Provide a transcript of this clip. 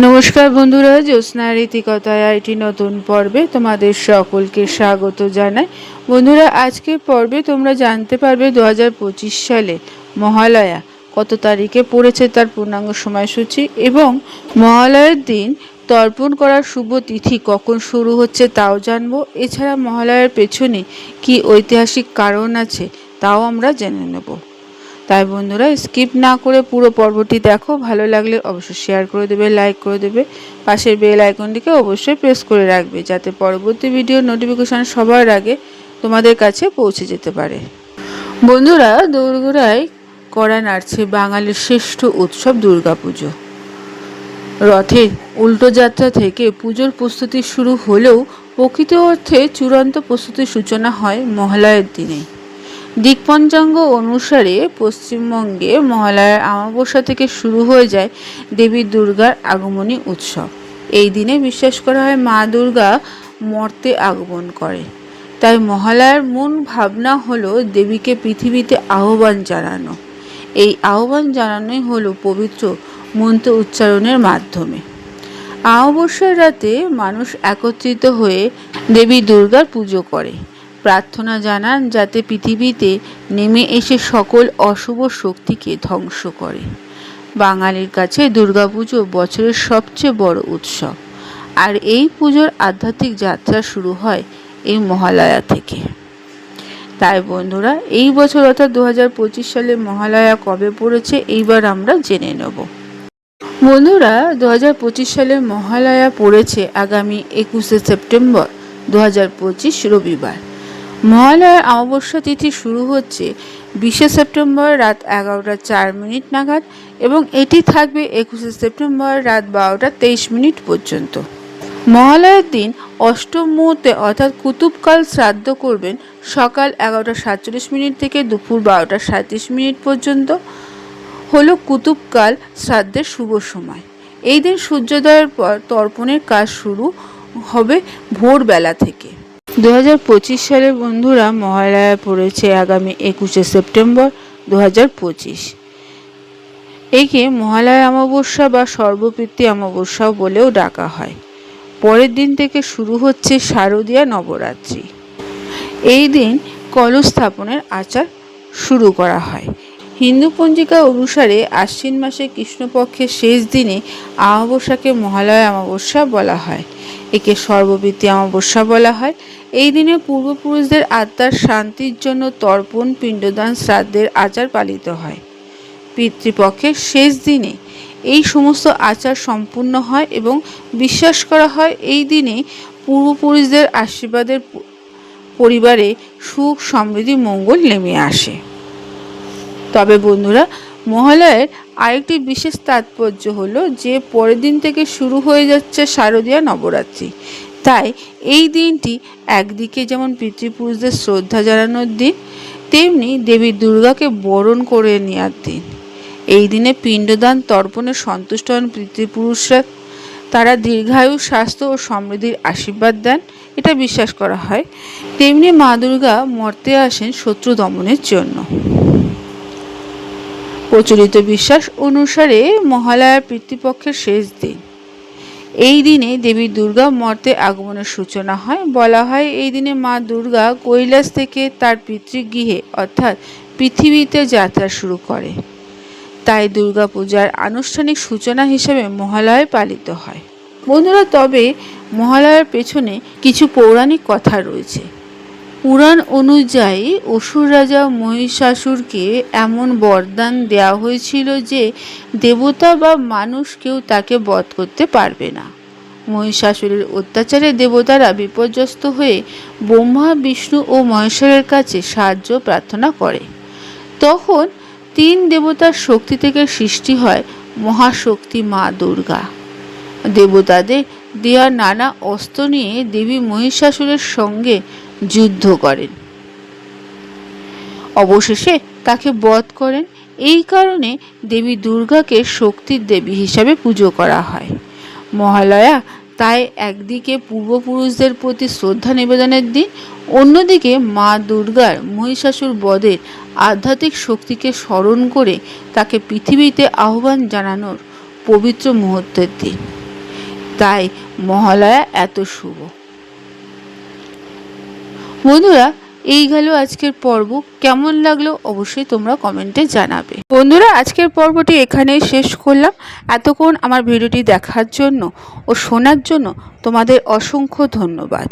নমস্কার বন্ধুরা জ্যোৎস্নার রীতিকথায় আইটি নতুন পর্বে তোমাদের সকলকে স্বাগত জানাই। বন্ধুরা, আজকের পর্বে তোমরা জানতে পারবে দু হাজার পঁচিশ সালে মহালয়া, কত তারিখে পড়েছে তার পূর্ণাঙ্গ সময়সূচি এবং মহালয়ের দিন তর্পণ করার শুভ তিথি কখন শুরু হচ্ছে তাও জানব। এছাড়া মহালয়ার পেছনে কি ঐতিহাসিক কারণ আছে তাও আমরা জেনে নেব। তাই বন্ধুরা স্কিপ না করে পুরো পর্বটি দেখো। ভালো লাগলে অবশ্যই শেয়ার করে দেবে লাইক করে দেবে। পাশের বেল আইকনটিকে অবশ্যই প্রেস করে রাখবে, যাতে পরবর্তী ভিডিও নোটিফিকেশান সবার আগে তোমাদের কাছে পৌঁছে যেতে পারে। বন্ধুরা দৌড়গোড়ায় করা নাড়ছে বাঙালির শ্রেষ্ঠ উৎসব দুর্গাপুজো। রথের উল্টো যাত্রা থেকে পুজোর প্রস্তুতি শুরু হলেও প্রকৃত অর্থে চূড়ান্ত প্রস্তুতির সূচনা হয় মহালয়ের দিনে। দিকপঞ্চাঙ্গ অনুসারে পশ্চিমবঙ্গে মহালয়ার অমাবস্যা থেকে শুরু হয়ে যায় দেবী দুর্গার আগমনী উৎসব। এই দিনে বিশ্বাস করা হয় মা দুর্গা মর্তে আগমন করে তাই মহালয়ার মূল ভাবনা হলো দেবীকে পৃথিবীতে আহ্বান জানানো। এই আহ্বান জানানোই হলো পবিত্র মন্ত্র উচ্চারণের মাধ্যমে। অমাবস্যার রাতে মানুষ একত্রিত হয়ে দেবী দুর্গার পুজো করে। প্রার্থনা জানান যাতে পৃথিবীতে নেমে এসে সকল অশুভ শক্তিকে ধ্বংস করে। বাঙালির কাছে দুর্গাপুজো বছরের সবচেয়ে বড় উৎসব। আর এই পুজোর আধ্যাত্মিক যাত্রা শুরু হয় এই মহালয়া থেকে। তাই বন্ধুরা, এই বছর অর্থাৎ দু হাজার পঁচিশ সালে মহালয়া কবে পড়েছে এইবার আমরা জেনে নেব। বন্ধুরা দু হাজার পঁচিশ সালে মহালয়া পড়েছে আগামী একুশে সেপ্টেম্বর দু হাজার পঁচিশ রবিবার। মহালয়ার অমাবস্যা তিথি শুরু হচ্ছে বিশে সেপ্টেম্বর রাত এগারোটা চার মিনিট নাগাদ এবং এটি থাকবে একুশে সেপ্টেম্বর রাত বারোটা তেইশ মিনিট পর্যন্ত। মহালয়ের দিন অষ্টম মুহূর্তে অর্থাৎ কুতুবকাল শ্রাদ্ধ করবেন সকাল এগারোটা সাতচল্লিশ মিনিট থেকে দুপুর বারোটা সাঁত্রিশ মিনিট পর্যন্ত। হলো কুতুবকাল শ্রাদ্ধের শুভ সময়। এই দিন সূর্যোদয়ের পর তর্পণের কাজ শুরু হবে ভোরবেলা থেকে। দু হাজার পঁচিশ সালে বন্ধুরা মহালয়া পড়েছে আগামী একুশে সেপ্টেম্বর দু হাজার পঁচিশ। একে মহালয়া অমাবস্যা বা সর্বপৃত্তি অমাবস্যাও বলেও ডাকা হয়। পরের দিন থেকে শুরু হচ্ছে শারদীয়া নবরাত্রি। এই দিন কলস স্থাপনের আচার শুরু করা হয়। হিন্দু পঞ্জিকা অনুসারে আশ্বিন মাসে কৃষ্ণপক্ষের শেষ দিনে অমাবস্যাকে মহালয়া অমাবস্যা বলা হয়। একে সর্ববৃত্তি অমাবস্যা বলা হয়। এই দিনে পূর্বপুরুষদের আত্মার শান্তির জন্য তর্পণ, পিণ্ডদান, শ্রাদ্ধের আচার পালিত হয়। পিতৃপক্ষের শেষ দিনে এই সমস্ত আচার সম্পূর্ণ হয় এবং বিশ্বাস করা হয়, এই দিনে পূর্বপুরুষদের আশীর্বাদের পরিবারে সুখ, সমৃদ্ধি, মঙ্গল নেমে আসে। তবে বন্ধুরা মহালয়ের আরেকটি বিশেষ তাৎপর্য হলো যে পরের দিন থেকে শুরু হয়ে যাচ্ছে শারদীয়া নবরাত্রি। তাই এই দিনটি একদিকে যেমন পিতৃপুরুষদের শ্রদ্ধা জানানোর দিন, তেমনি দেবী দুর্গাকে বরণ করে নেওয়ার দিন। এই দিনে পিণ্ডদান, তর্পণে সন্তুষ্ট হন পিতৃপুরুষরা। তারা দীর্ঘায়ু স্বাস্থ্য ও সমৃদ্ধির আশীর্বাদ দেন, এটা বিশ্বাস করা হয়। তেমনি মা দুর্গা মর্তে আসেন শত্রু দমনের জন্য। প্রচলিত বিশ্বাস অনুসারে মহালয়ার পিতৃপক্ষের শেষ দিন। এই দিনে দেবী দুর্গা মর্তে আগমনের সূচনা হয়। বলা হয়, এই দিনে মা দুর্গা কৈলাস থেকে তার পিতৃগৃহে, অর্থাৎ পৃথিবীতে যাত্রা শুরু করে। তাই দুর্গাপূজার আনুষ্ঠানিক সূচনা হিসেবে মহালয় পালিত হয়। বন্ধুরা, তবে মহালয়ার পেছনে কিছু পৌরাণিক কথা রয়েছে। পুরাণ অনুযায়ী অসুর রাজা মহিষাসুরকে এমন বরদান দেওয়া হয়েছিল যে দেবতা বা মানুষ কেউ তাকে বধ করতে পারবে না। মহিষাসুরের অত্যাচারে দেবতারা বিপর্যস্ত হয়ে ব্রহ্মা, বিষ্ণু ও মহেশ্বরের কাছে সাহায্য প্রার্থনা করে। তখন তিন দেবতার শক্তি থেকে সৃষ্টি হয় মহাশক্তি মা দুর্গা। দেবতাদের দেওয়া নানা অস্ত্র নিয়ে দেবী মহিষাসুরের সঙ্গে যুদ্ধ করেন। অবশেষে তাকে বধ করেন। এই কারণে দেবী দুর্গাকে শক্তির দেবী হিসাবে পুজো করা হয়। মহালয়া তাই একদিকে পূর্বপুরুষদের প্রতি শ্রদ্ধা নিবেদনের দিন, অন্যদিকে মা দুর্গার মহিষাসুর বদের আধ্যাত্মিক শক্তিকে স্মরণ করে তাকে পৃথিবীতে আহ্বান জানানোর পবিত্র মুহূর্তের দিন। তাই মহালয়া এত শুভ। বন্ধুরা, এই গেল আজকের পর্ব। কেমন লাগল অবশ্যই তোমরা কমেন্টে জানাবে। বন্ধুরা, আজকের পর্বটি এখানেই শেষ করলাম। এতক্ষণ আমার ভিডিওটি দেখার জন্য ও শোনার জন্য তোমাদের অসংখ্য ধন্যবাদ।